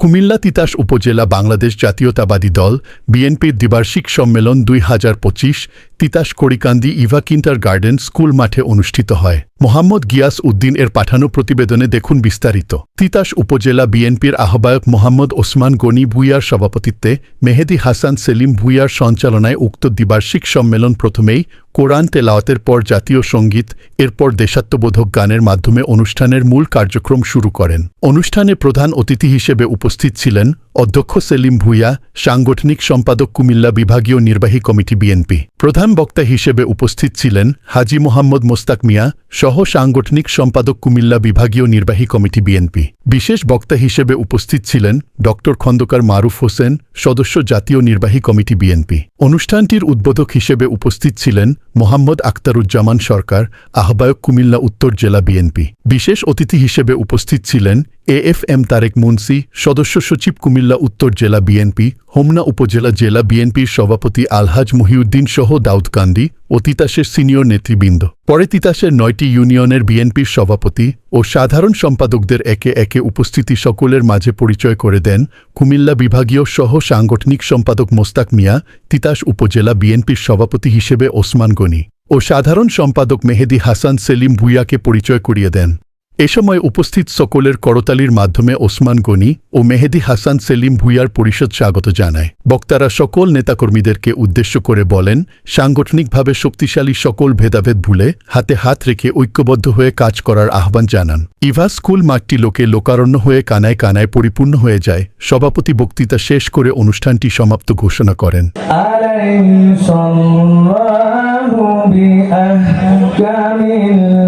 কুমিল্লা তিতাস উপজেলা বাংলাদেশ জাতীয়তাবাদী দল বিএনপির দ্বিবার্ষিক সম্মেলন দুই হাজার পঁচিশ Titas Korikandi Eva kindergarten school মাঠে অনুষ্ঠিত হয়। মোহাম্মদ গিয়াস উদ্দিন এর পাঠানো প্রতিবেদনে দেখুন বিস্তারিত। তিতাস উপজেলা বিএনপির আহ্বায়ক মোহাম্মদ ওসমান গনি ভুইয়ার সভাপতিত্বে মেহেদি হাসান সেলিম ভুইয়ার সঞ্চালনায় উক্ত দ্বিবার্ষিক সম্মেলন প্রথমেই কোরআন তেলাওয়াতের পর জাতীয় সংগীত, এরপর দেশাত্মবোধক গানের মাধ্যমে অনুষ্ঠানের মূল কার্যক্রম শুরু করেন। অনুষ্ঠানে প্রধান অতিথি হিসেবে উপস্থিত ছিলেন অধ্যক্ষ সেলিম ভুইয়া, সাংগঠনিক সম্পাদক কুমিল্লা বিভাগীয় নির্বাহী কমিটি বিএনপি। প্রধান বক্তা হিসেবে উপস্থিত ছিলেন হাজি মোহাম্মদ মোস্তাক মিয়া, সহ সাংগঠনিক সম্পাদক কুমিল্লা বিভাগীয় নির্বাহী কমিটি বিএনপি। বিশেষ বক্তা হিসেবে উপস্থিত ছিলেন ড. খন্দকার মারুফ হোসেন, সদস্য জাতীয় নির্বাহী কমিটি বিএনপি। অনুষ্ঠানটির উদ্বোধক হিসেবে উপস্থিত ছিলেন মোহাম্মদ আক্তারুজ্জামান সরকার, আহ্বায়ক কুমিল্লা উত্তর জেলা বিএনপি। বিশেষ অতিথি হিসেবে উপস্থিত ছিলেন A F M Tareq Munshi, সদস্য সচিব কুমিল্লা উত্তর জেলা বিএনপি, হোমনা উপজেলা জেলা বিএনপির সভাপতি আলহাজ মহিউদ্দিন সহ দাউদকান্দি ও তিতাসের সিনিয়র নেতৃবৃন্দ। পরে তিতাসের নয়টি ইউনিয়নের বিএনপির সভাপতি ও সাধারণ সম্পাদকদের একে একে উপস্থিতি সকলের মাঝে পরিচয় করে দেন কুমিল্লা বিভাগীয় সহ সাংগঠনিক সম্পাদক মোস্তাক মিয়া, তিতাস উপজেলা বিএনপির সভাপতি হিসেবে ওসমান গনি ও সাধারণ সম্পাদক মেহেদি হাসান সেলিম ভুইয়াকে পরিচয় করিয়ে দেন। এ সময় উপস্থিত সকলের করতালির মাধ্যমে ওসমান গনি ও মেহেদি হাসান সেলিম ভুইয়ার পরিষদ স্বাগত জানায় বক্তারা সকল নেতাকর্মীদেরকে উদ্দেশ্য করে বলেন সাংগঠনিকভাবে শক্তিশালী সকল ভেদাভেদ ভুলে হাতে হাত রেখে ঐক্যবদ্ধ হয়ে কাজ করার আহ্বান জানান ইভা স্কুল মাঠটি লোকে লোকারণ্য হয়ে কানায় কানায় পরিপূর্ণ হয়ে যায় সভাপতি বক্তৃতা শেষ করে অনুষ্ঠানটি সমাপ্ত ঘোষণা করেন أليس الله بأحكم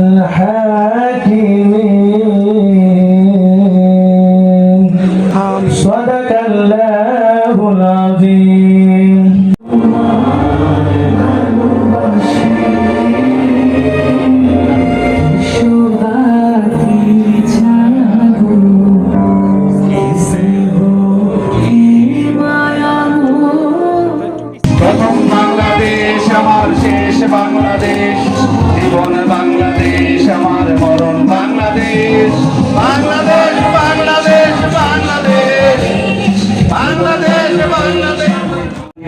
الحاكمين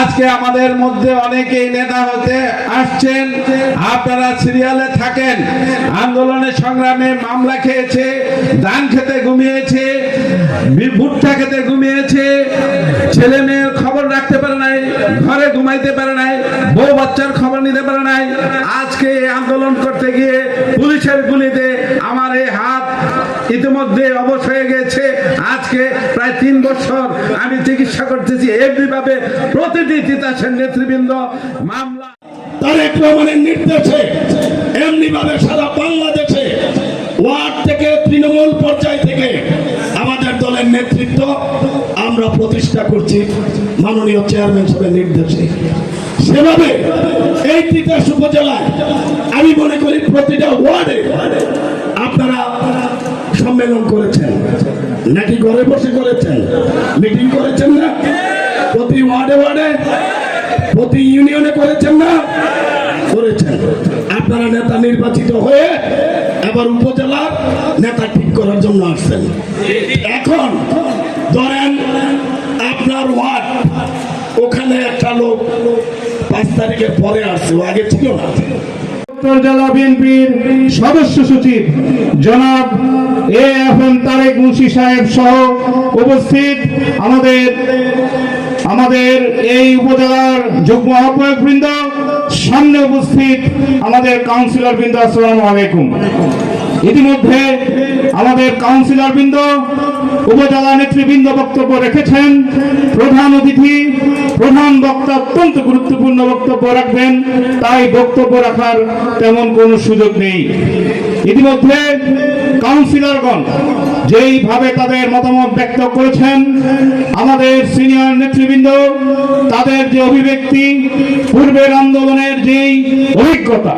আজকে আমাদের মধ্যে অনেকেই নেতা হতে আসছেন। আপনারা সিরিয়ালে থাকেন, আন্দোলনে সংগ্রামে মামলা খেয়েছে, ধান খেতে ঘুমিয়েছে, ভুট্টা খেতে ঘুমিয়েছে, ছেলে মেয়ের খবর রাখতে পারে নাই, ঘরে ঘুমাইতে পারে নাই, বউ বাচ্চার খবর নিতে পারে নাই। আজকে আন্দোলন করতে গিয়ে পুলিশের গুলিতে আমার এই হাত ইতিমধ্যে অবশ হয়ে গেছে। আজকে প্রায় তিন বছর আমি চিকিৎসা করতেছি। এমনিভাবে প্রতিটি তিতাসের নেতৃবৃন্দ মামলা তারেক রহমানের নির্দেশে এমনি ভাবে সারা বাংলাদেশে ওয়ার্ড থেকে তৃণমূল পর্যায় থেকে আমাদের দলের নেতৃত্ব আমরা প্রতিষ্ঠা করছি মাননীয় চেয়ারম্যান সাহেবের নির্দেশে। সেভাবে এই তিতাস উপজেলায় আমি মনে করি প্রতিটা ওয়ার্ডে আপনারা সম্মেলন করেছেন। নাকি ঘরে বসে করেছেন। মিটিং করেছেন না? প্রতি ওয়ার্ডে ওয়ার্ডে, প্রতি ইউনিয়নে করেছেন না? করেছেন। আপনারা নেতা নির্বাচিত হয়ে এবার উপজেলার নেতা ঠিক করার জন্য আসছেন। এখন ধরেন আপনার ওয়ার্ড, ওখানে একটা লোক পাঁচ তারিখের পরে আসছে আগে ছিল না। জেলা বিএনপির সদস্য সচিব জনাব এ এম তারেক মুন্সি সাহেব সহ উপস্থিত আমাদের আমাদের এই উপজেলার যুগ্ম আহ্বায়ক বৃন্দ, সামনে উপস্থিত আমাদের কাউন্সিলর বৃন্দ, আসসালামু আলাইকুম। ইতিমধ্যে আমাদের কাউন্সিলর বৃন্দ, উপজেলা নেতৃবৃন্দ বক্তব্য রেখেছেন। প্রধান অতিথি, প্রধান বক্তা অত্যন্ত গুরুত্বপূর্ণ বক্তব্য রাখবেন। তাই বক্তব্য রাখার তেমন কোনো সুযোগ নেই। ইতিমধ্যে কাউন্সিলরগণ যেইভাবে তাদের মতামত ব্যক্ত করেছেন, আমাদের সিনিয়র নেতৃবৃন্দ, তাদের যে অভিব্যক্তি, পূর্বের আন্দোলনের যেই অভিজ্ঞতা,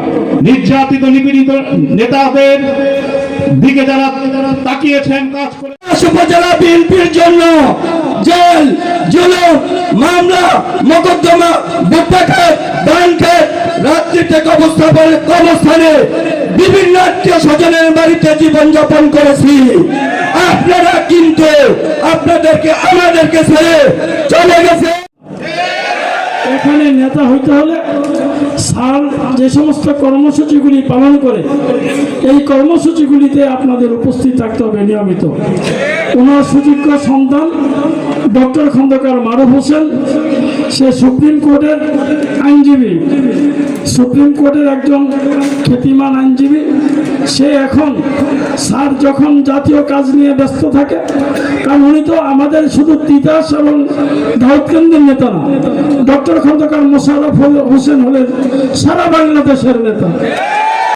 নির্যাতিত নিপীড়িত নেতাদের দিকে যারা তাকিয়েছেন, কাজ করে উপজেলা বিএনপির জন্য জেল, জুলুম, মামলা, মোকদ্দমা বুদ্ধাঘাত ডানঘাত রাত্রিতে কবস্থানে কবস্থানে বিভিন্ন আত্মীয় স্বজনের বাড়িতে জীবনযাপন করেছি। আপনারা কিন্তু আপনাদেরকে, আমাদেরকে ছেড়ে চলে গেছে। এখানে নেতা হইতে হলে স্যার যে সমস্ত কর্মসূচিগুলি পালন করে, এই কর্মসূচিগুলিতে আপনাদের উপস্থিত থাকতে হবে নিয়মিত। ওনার সুযোগ্য সন্তান ডক্টর খন্দকার মারুফ হোসেন, সে সুপ্রিম কোর্টের আইনজীবী। সুপ্রিম কোর্টের একজন খ্যাতিমান আইনজীবী, সে এখন স্যার যখন জাতীয় কাজ নিয়ে ব্যস্ত থাকে, কারণ উনি তো আমাদের শুধু তিতাস এবং দাউদ কেন্দ্রের নেতা না, ডক্টর খন্দকার মোশারফ হোসেন হলেন সারা বাংলাদেশের নেতা।